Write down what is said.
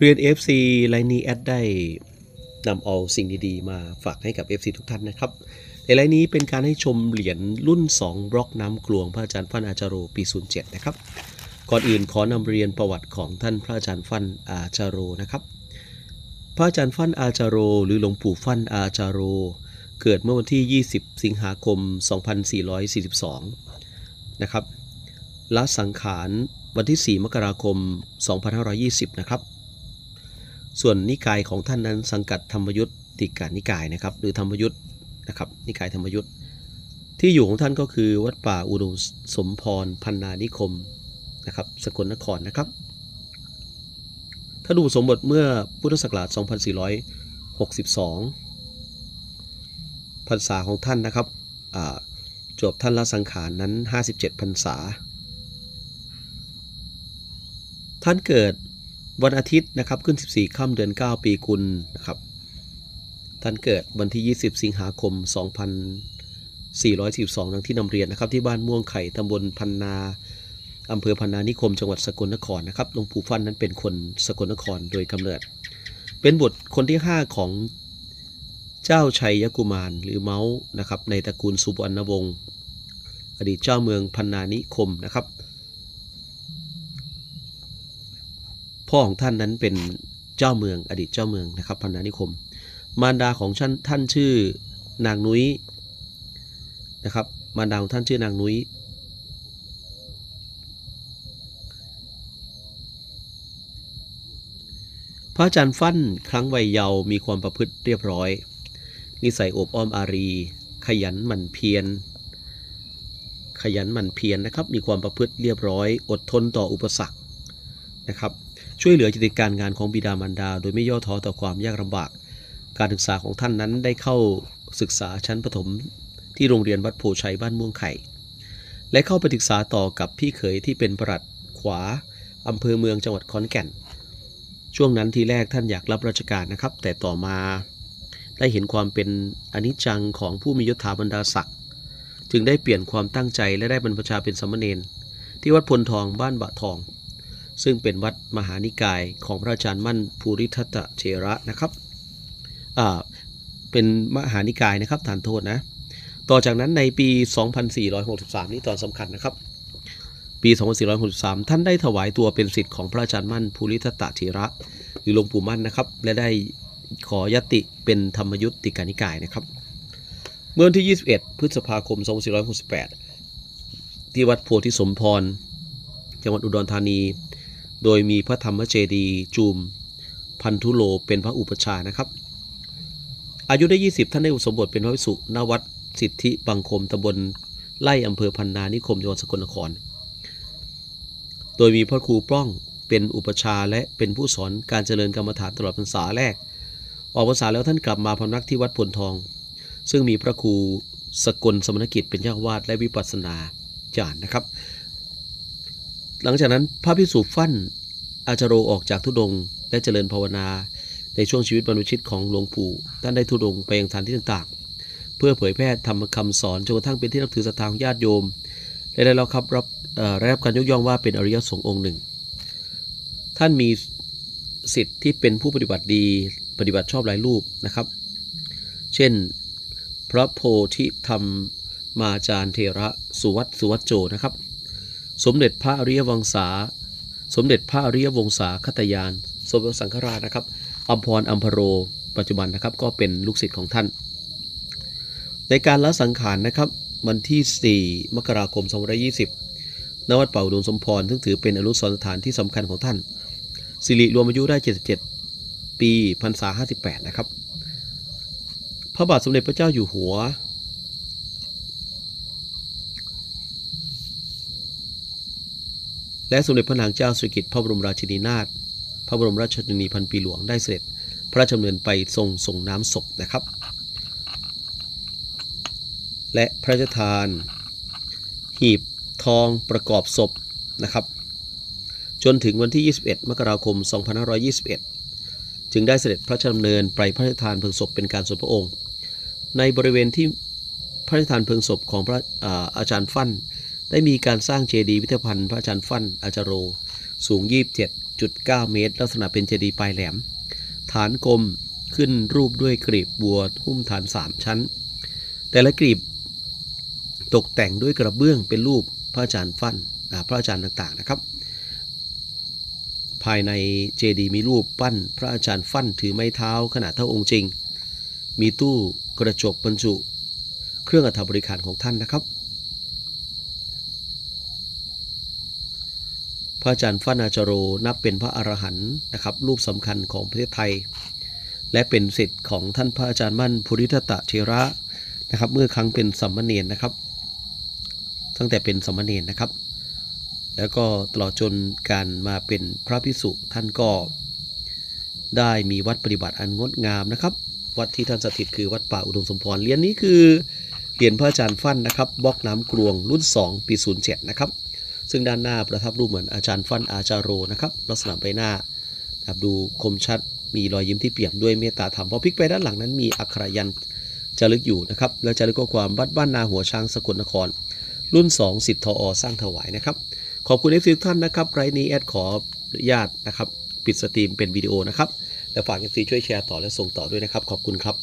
เรียน FC ไลน์นี้แอดได้นำเอาสิ่งดีๆ มาฝากให้กับ FC ทุกท่านนะครับ ในไลน์นี้เป็นการให้ชมเหรียญรุ่น 2 บล็อกน้ำกลวงพระอาจารย์ฟันอาจารโรปี 07 นะครับ ก่อนอื่นขอนำเรียนประวัติของท่านพระอาจารย์ฟันอาจารโรนะครับ พระอาจารย์ฟันอาจารโร หรือหลวงปู่ฟันอาจารโร เกิดเมื่อวันที่ 20 สิงหาคม 2442 นะครับละสังขารวันที่ 4 มกราคม 2520 นะครับ ส่วนนิกายของท่านนั้นสังกัดธรรมยุทติกานิกายนะครับ หรือธรรมยุทธนะครับ นิกายธรรมยุทธที่อยู่ของท่านก็คือวัดป่าอุดมสมพรพันนานิคมนะครับสกลนครนะครับ ถ้าดูสมบทเมื่อพุทธศักราช 2462พรรษาของท่านนะครับจบท่านละสังขารนั้น 57พรรษา ท่านเกิด วันอาทิตย์นะครับขึ้น 14 ค่ำเดือน 9 ปีกุลนะครับท่านเกิดวันที่ 20 สิงหาคม 2442ดังที่นำเรียนนะครับที่บ้านม่วงไข่ตำบลพันนาอำเภอพันนานิคมจังหวัดสกลนครนะครับหลวงปู่ฟั่นนั้นเป็นคนสกลนครโดยกำเนิด เป็นบุตรคนที่ 5 ของเจ้าชัยยกุมารหรือเมาส์นะครับในตระกูลสุวรรณวงศ์อดีตเจ้าเมืองพันนานิคมนะครับ พ่อของท่านนั้นเป็นเจ้าเมืองอดีตเจ้าเมืองนะครับพันนานิคม มารดาของท่านท่านชื่อนางนุ้ยนะครับมารดาของท่านชื่อนางนุ้ยพระอาจารย์ฟั่นครั้งวัยเยาว์มีความประพฤติเรียบร้อย นิสัยอบอ้อมอารี ขยันหมั่นเพียร ขยันหมั่นเพียรนะครับ มีความประพฤติเรียบร้อย อดทนต่ออุปสรรคนะครับ ช่วยเหลือกิจการงานของบิดามารดา โดยไม่ย่อท้อต่อความยากลำบาก การศึกษาของท่านนั้นได้เข้าศึกษาชั้นประถมที่โรงเรียนวัดโพชัยบ้านม่วงไข่ และเข้าไปศึกษาต่อกับพี่เขยที่เป็นประหลัดขวาอำเภอเมืองจังหวัดขอนแก่น ช่วงนั้นทีแรกท่านอยากรับราชการนะครับ แต่ต่อมาได้เห็นความเป็นอนิจจังของผู้มียศถาบรรดาศักดิ์จึงได้เปลี่ยนความตั้งใจและได้บรรพชาเป็นสามเณรที่วัดพลทองบ้านบะทอง ซึ่งเป็นวัดมหานิกายของพระอาจารย์มั่นภูริทัตเชระนะครับอ่าเป็นมหานิกายนะครับฐานโทษนะ ต่อจากนั้นในปี 2463 นี่ตอนสำคัญนะครับ ปี 2463 ท่านได้ถวายตัวเป็นศิษย์ของพระอาจารย์มั่นภูริทัตเชระ หรือหลวงปู่มั่นนะครับ และได้ขอยติเป็นธรรมยุติกานิกายนะครับ เมื่อวันที่ 21 พฤษภาคม 2468 ที่วัดโพธิสมพร จังหวัดอุดรธานี โดยมีพระธรรมเจดีย์จูมพันธุโลเป็นพระอุปชานะครับ อายุได้ 20 ท่านได้อุปสมบทเป็นพระภิกษุณวัดสิทธิบังคมตำบลไล่อำเภอพันนานิคมจังหวัดสกลนคร โดยมีพระครูปล้องเป็นอุปชาและเป็นผู้สอนการเจริญกรรมฐานตลอดพรรษาแรก ออกพรรษาแล้วท่านกลับมาพำนักที่วัดพลทอง ซึ่งมีพระครูสกลสมณกิจเป็นเจ้าวาสและวิปัสสนาจารย์นะครับ หลังจากนั้นพระพิสุฟั่นอาจารโรออกจากทุดงและเจริญภาวนา ในช่วงชีวิตบรรพชิตของหลวงปู่ท่านได้ทุดงไปยังสถานที่ต่างๆ เพื่อเผยแพร่ธรรมคำสอนจนกระทั่งเป็นที่นับถือศรัทธาของญาติโยมและได้รับครับรับเอ่อได้รับการยกย่องว่าเป็นอริยสงฆ์องค์หนึ่ง ท่านมีสิทธิ์ที่เป็นผู้ปฏิบัติดีปฏิบัติชอบหลายรูปนะครับ เช่น พระโพธิธรรมมาจารย์เทระสุวัตสุวัตโจนะครับ สมเด็จพระอริยวังศา สมเด็จพระอริยวงศาคตยาน สมเด็จสังฆราชนะครับอัมพรอัมพโร ปัจจุบันนะครับก็เป็นลูกศิษย์ของท่าน ในการละสังขารนะครับวันที่ 4 มกราคม 2520 ณ วัดเป่าดวงสมพรซึ่งถือเป็นอนุสรณ์สถานที่สำคัญของท่าน สิริรวมอายุได้ 77 ปีพรรษา58 นะครับ พระบาทสมเด็จพระเจ้าอยู่หัว และสมเด็จพระนางเจ้าสุกิตพระบรมราชินีนาถพระบรมราชชนนีพันปีหลวงได้เสด็จ พระราชดำเนินไปทรงส่งน้ำศพนะครับ และพระราชทาน หีบทองประกอบศพนะครับ จนถึงวันที่ 21 มกราคม 2521 จึงได้เสด็จพระราชดำเนินไปพระราชทานเพลิงศพเป็นการส่วนพระองค์ ในบริเวณที่พระราชทานเพลิงศพของพระออาจารย์ฟั่น ได้มีการสร้างเจดีย์พิพิธภัณฑ์พระอาจารย์ฟั่นอาจารโร สูง 27.9 เมตร ลักษณะเป็นเจดีย์ปลายแหลม ฐานกลมขึ้นรูปด้วยกรีบบัวหุ้มฐาน 3 ชั้น แต่ละกรีบตกแต่งด้วยกระเบื้องเป็นรูปพระอาจารย์ฟั่นอ่าพระอาจารย์ต่างๆนะครับ ภายในเจดีย์มีรูปปั้น พระอาจารย์ฟั่นถือไม้เท้าขนาดเท่าองค์จริง มีตู้กระจกบรรจุ เครื่องอัฐบริการของท่านนะครับ พระอาจารย์ฟั่นอาจรโรนับเป็นพระอรหันต์นะครับรูปสำคัญของประเทศไทย และเป็นสิทธิ์ของท่านพระอาจารย์มั่นภูริทัตะเทระนะครับ เมื่อครั้งเป็นสัมมเนนนะครับ ตั้งแต่เป็นสัมมเนนนะครับ แล้วก็ตลอดจนการมาเป็นพระพิสุท่านก็ได้มีวัดปฏิบัติอันงดงามนะครับ วัดที่ท่านสถิตคือวัดป่าอุดมสมพรเหรียญนี้คือเหรียญพระอาจารย์ฟั่นนะครับบล็อกน้ำกรวงรุ่น 2 ปี 07 นะครับ ซึ่งด้านหน้าประทับรูปเหมือนอาจารย์ฟันอาจารโรนะครับลักษณะใบหน้าครับดูคมชัดมีรอยยิ้มที่เปี่ยมด้วยเมตตาธรรมพอพลิกไปด้านหลังนั้นมีอักขระยันจารึกอยู่นะครับแล้วจารึกข้อความวัดบ้านนาหัวช้างสกลนคร รุ่น2สิทธ์ทอสร้างถวายนะครับ ขอบคุณเอฟซีทุกท่านนะครับไรนี้แอดขออนุญาตนะครับ ปิดสตรีมเป็นวิดีโอนะครับ และฝากเอฟซีช่วยแชร์ต่อและส่งต่อด้วยนะครับ ขอบคุณครับ